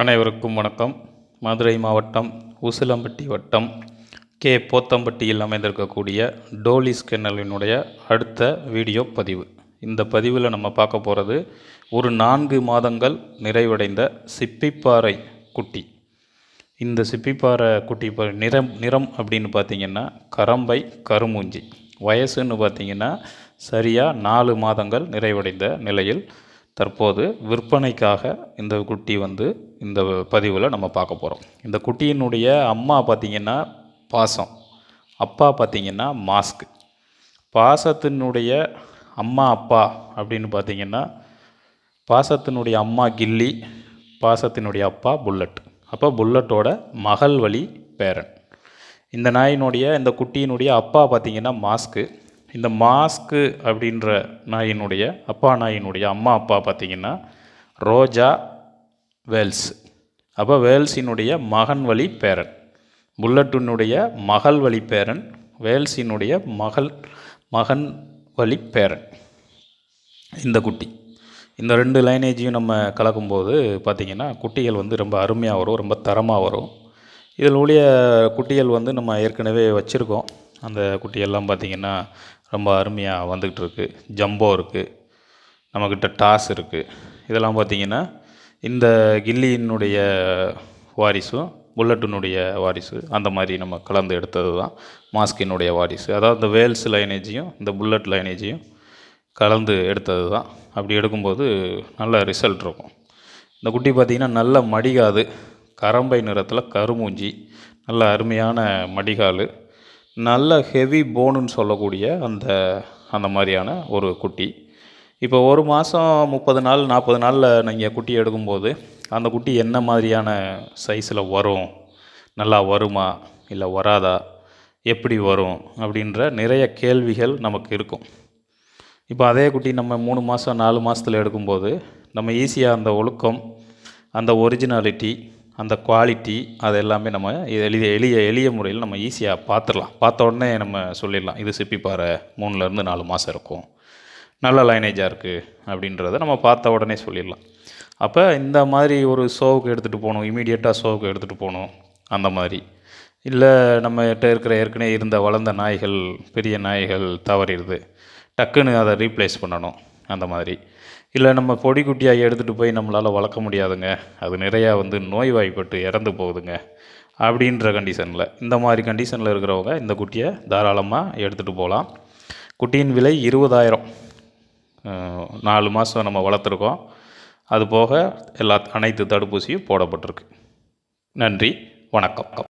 அனைவருக்கும் வணக்கம். மதுரை மாவட்டம் உசிலம்பட்டி வட்டம் கே. போத்தம்பட்டியில் அமைந்திருக்கக்கூடிய டோலிஸ் கிணலினுடைய அடுத்த வீடியோ பதிவு. இந்த பதிவில் நம்ம பார்க்க போகிறது ஒரு நான்கு மாதங்கள் நிறைவடைந்த சிப்பிப்பாறை குட்டி. இந்த சிப்பிப்பாறை குட்டி இப்போ நிறம் நிறம் அப்படின்னு பார்த்திங்கன்னா கரம்பை கருமூஞ்சி. வயசுன்னு பார்த்தீங்கன்னா சரியாக நாலு மாதங்கள் நிறைவடைந்த நிலையில் தற்போது விற்பனைக்காக இந்த குட்டி வந்து இந்த பதிவில் நம்ம பார்க்க போகிறோம் இந்த குட்டியினுடைய அம்மா பார்த்திங்கன்னா பாசம். அப்பா பார்த்திங்கன்னா மாஸ்க். பாசத்தினுடைய அம்மா அப்பா அப்படின்னு பார்த்திங்கன்னா பாசத்தினுடைய அம்மா கில்லி பாசத்தினுடைய அப்பா புல்லட். அப்போ புல்லட்டோட மகள் வழி பேரன். இந்த நாயினுடைய இந்த குட்டியினுடைய அப்பா பார்த்திங்கன்னா மாஸ்க்கு. இந்த மாஸ்க்கு அப்படின்ற நாயினுடைய அப்பா நாயினுடைய அம்மா அப்பா பார்த்திங்கன்னா ரோஜா வேல்ஸ். அப்போ வேல்ஸினுடைய மகன் வழி பேரன். புல்லட்டினுடைய மகள் வழி பேரன் வேல்ஸினுடைய மகள் மகன் வழி பேரன். இந்த குட்டி. இந்த ரெண்டு லைனேஜையும் நம்ம கலக்கும்போது பார்த்திங்கன்னா குட்டிகள் வந்து ரொம்ப அருமையாக வரும் ரொம்ப தரமாக வரும். இதில் உடைய குட்டிகள் வந்து நம்ம ஏற்கனவே வச்சுருக்கோம். அந்த குட்டியெல்லாம் பார்த்திங்கன்னா ரொம்ப அருமையாக வந்துக்கிட்டு இருக்குது ஜம்போ இருக்குது நம்மக்கிட்ட டாஸ் இருக்குது இதெல்லாம் பார்த்திங்கன்னா இந்த கில்லியினுடைய வாரிசும் புல்லட்டினுடைய வாரிசு அந்த மாதிரி நம்ம கலந்து எடுத்தது தான் மாஸ்கினுடைய வாரிசு. அதாவது இந்த வேல்ஸ் லைனேஜையும் இந்த புல்லட் லைனேஜையும் கலந்து எடுத்தது தான். அப்படி எடுக்கும்போது நல்ல ரிசல்ட் இருக்கும். இந்த குட்டி பார்த்திங்கன்னா நல்ல மடிகாது. கரம்பை நிறத்தில் கருமூஞ்சி நல்ல அருமையான மடிகால். நல்ல ஹெவி போனுன்னு சொல்லக்கூடிய அந்த அந்த மாதிரியான ஒரு குட்டி. இப்போ ஒரு மாதம் முப்பது நாள் நாற்பது நாளில் நீங்கள் குட்டி எடுக்கும்போது அந்த குட்டி என்ன மாதிரியான சைஸில் வரும்? நல்லா வருமா? இல்லை வராதா? எப்படி வரும்? அப்படின்ற நிறைய கேள்விகள் நமக்கு இருக்கும். இப்போ அதே குட்டி நம்ம மூணு மாதம் நாலு மாதத்தில் எடுக்கும்போது நம்ம ஈஸியாக அந்த ஒழுக்கம் அந்த ஒரிஜினாலிட்டி அந்த குவாலிட்டி அது எல்லாமே நம்ம எளிய எளிய எளிய முறையில் நம்ம ஈஸியாக பார்த்துடலாம் பார்த்த உடனே நம்ம சொல்லிடலாம் இது சிப்பிப்பாறை மூணுலேருந்து நாலு மாதம் இருக்கும். நல்ல லைனேஜாக இருக்குது அப்படின்றத நம்ம பார்த்த உடனே சொல்லிடலாம். அப்போ இந்த மாதிரி ஒரு ஷோவுக்கு எடுத்துகிட்டு போகணும் இமீடியட்டாக ஷோவுக்கு எடுத்துகிட்டு போகணும் அந்த மாதிரி. இல்லை நம்மகிட்ட இருக்கிற ஏற்கனவே இருந்த வளர்ந்த நாய்கள் பெரிய நாய்கள் தவறிடுது. டக்குன்னு அதை ரீப்ளேஸ் பண்ணணும். அந்த மாதிரி. இல்லை நம்ம பொடி குட்டியாக எடுத்துகிட்டு போய் நம்மளால் வளர்க்க முடியாதுங்க. அது நிறையா வந்து நோய்வாய்ப்பட்டு இறந்து போகுதுங்க. அப்படின்ற கண்டிஷனில் இந்த மாதிரி கண்டிஷனில் இருக்கிறவங்க இந்த குட்டியை தாராளமாக எடுத்துகிட்டு போகலாம். குட்டியின் விலை இருபதாயிரம். நாலு மாதம் நம்ம வளர்த்துருக்கோம். அது போக எல்லா அனைத்து தடுப்பூசியும் போடப்பட்டிருக்கு. நன்றி. வணக்கம்.